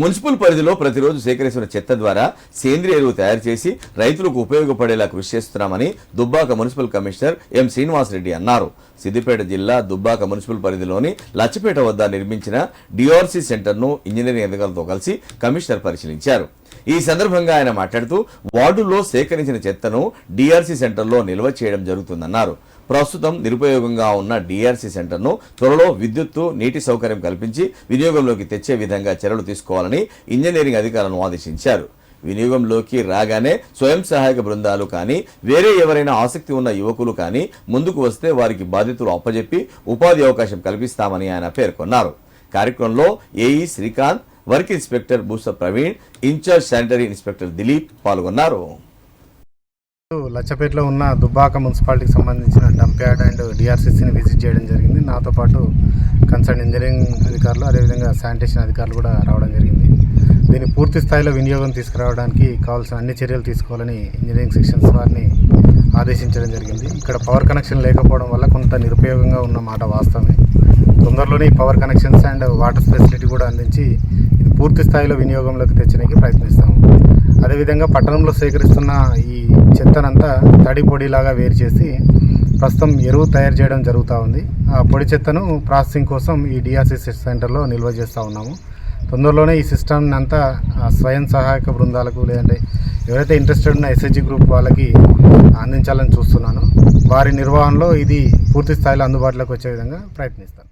Municipal పరిధిలో ప్రతిరోజు సేకరిస్తున్న చెత్త ద్వారా సేంద్రియ ఎరువు తయారు చేసి రైతులకు ఉపయోగపడేలా కృషి చేస్తున్నామని Dubbaka municipal commissioner M Srinivasa Reddy అన్నారు. సిద్దిపేట జిల్లా దుబ్బాక మున్సిపల్ పరిధిలోని లచ్చపేట వద్ద నిర్మించిన డిఆర్సీ సెంటర్ను ఇంజనీరింగ్ అధికారులతో కలిసి కమిషనర్ పరిశీలించారు. ఈ సందర్భంగా ఆయన మాట్లాడుతూ వార్డుల్లో సేకరించిన చెత్తను డిఆర్సీ సెంటర్లో నిల్వ చేయడం జరుగుతుందన్నారు. ప్రస్తుతం నిరుపయోగంగా ఉన్న డిఆర్సీ సెంటర్ను త్వరలో విద్యుత్తు నీటి సౌకర్యం కల్పించి వినియోగంలోకి తెచ్చే విధంగా చర్యలు తీసుకోవాలని ఇంజనీరింగ్ అధికారులను ఆదేశించారు. వినియోగంలోకి రాగానే స్వయం సహాయక బృందాలు కానీ వేరే ఎవరైనా ఆసక్తి ఉన్న యువకులు కానీ ముందుకు వస్తే వారికి బాధితులు అప్పజెప్పి ఉపాధి అవకాశం కల్పిస్తామని ఆయన పేర్కొన్నారు. కార్యక్రమంలో AE Srikanth work inspector Boosa Praveen incharge sanitary inspector Dilip పాల్గొన్నారు. లచ్చపేటలో ఉన్న దుబ్బాక మున్సిపాలిటీకి సంబంధించిన డంప్ యార్డ్ అండ్ డిఆర్సీసీని విజిట్ చేయడం జరిగింది. నాతో పాటు కన్సర్న్ ఇంజనీరింగ్ అధికారులు అదేవిధంగా శానిటేషన్ అధికారులు కూడా రావడం జరిగింది. దీన్ని పూర్తి స్థాయిలో వినియోగం తీసుకురావడానికి కావాల్సిన అన్ని చర్యలు తీసుకోవాలని ఇంజనీరింగ్ సెక్షన్స్ వారిని ఆదేశించడం జరిగింది. ఇక్కడ పవర్ కనెక్షన్ లేకపోవడం వల్ల కొంత నిరుపయోగంగా ఉన్న మాట వాస్తవమే. తొందరలోనే power connections and water facility కూడా అందించి ఇది పూర్తి స్థాయిలో వినియోగంలోకి తెచ్చడానికి ప్రయత్నిస్తాము. అదేవిధంగా పట్టణంలో సేకరిస్తున్న ఈ చెత్తనంతా తడి పొడిలాగా వేరు చేసి ప్రస్తుతం ఎరువు తయారు చేయడం జరుగుతూ ఉంది. ఆ పొడి చెత్తను ప్రాసెసింగ్ కోసం ఈ డిఆర్సీ సెంటర్లో నిల్వ చేస్తూ ఉన్నాము. తొందరలోనే ఈ సిస్టమ్ని అంతా స్వయం సహాయక బృందాలకు లేదంటే ఎవరైతే ఇంట్రెస్టెడ్ ఉన్న ఎస్హెచ్జి గ్రూప్ వాళ్ళకి అందించాలని చూస్తున్నాను. వారి నిర్వహణలో ఇది పూర్తి స్థాయిలో అందుబాటులోకి వచ్చే విధంగా ప్రయత్నిస్తాను.